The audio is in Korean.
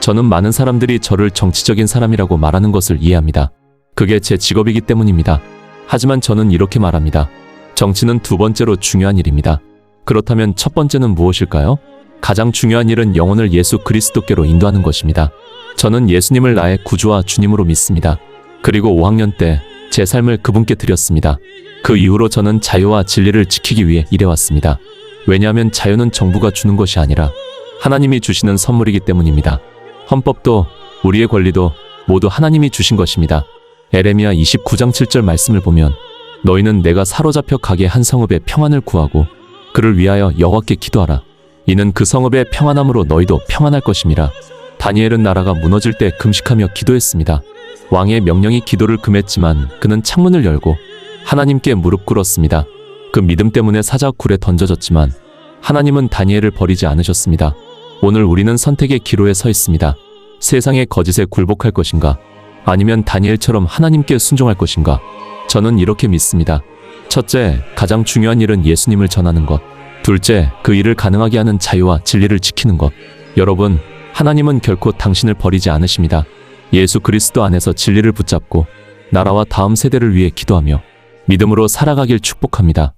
저는 많은 사람들이 저를 정치적인 사람이라고 말하는 것을 이해합니다. 그게 제 직업이기 때문입니다. 하지만 저는 이렇게 말합니다. 정치는 두 번째로 중요한 일입니다. 그렇다면 첫 번째는 무엇일까요? 가장 중요한 일은 영혼을 예수 그리스도께로 인도하는 것입니다. 저는 예수님을 나의 구주와 주님으로 믿습니다. 그리고 5학년 때 제 삶을 그분께 드렸습니다. 그 이후로 저는 자유와 진리를 지키기 위해 일해왔습니다. 왜냐하면 자유는 정부가 주는 것이 아니라 하나님이 주시는 선물이기 때문입니다. 헌법도 우리의 권리도 모두 하나님이 주신 것입니다. 에레미야 29장 7절 말씀을 보면 너희는 내가 사로잡혀 가게 한 성읍의 평안을 구하고 그를 위하여 여호와께 기도하라. 이는 그 성읍의 평안함으로 너희도 평안할 것임이라. 다니엘은 나라가 무너질 때 금식하며 기도했습니다. 왕의 명령이 기도를 금했지만 그는 창문을 열고 하나님께 무릎 꿇었습니다. 그 믿음 때문에 사자 굴에 던져졌지만 하나님은 다니엘을 버리지 않으셨습니다. 오늘 우리는 선택의 기로에 서 있습니다. 세상의 거짓에 굴복할 것인가? 아니면 다니엘처럼 하나님께 순종할 것인가? 저는 이렇게 믿습니다. 첫째, 가장 중요한 일은 예수님을 전하는 것. 둘째, 그 일을 가능하게 하는 자유와 진리를 지키는 것. 여러분, 하나님은 결코 당신을 버리지 않으십니다. 예수 그리스도 안에서 진리를 붙잡고 나라와 다음 세대를 위해 기도하며 믿음으로 살아가길 축복합니다.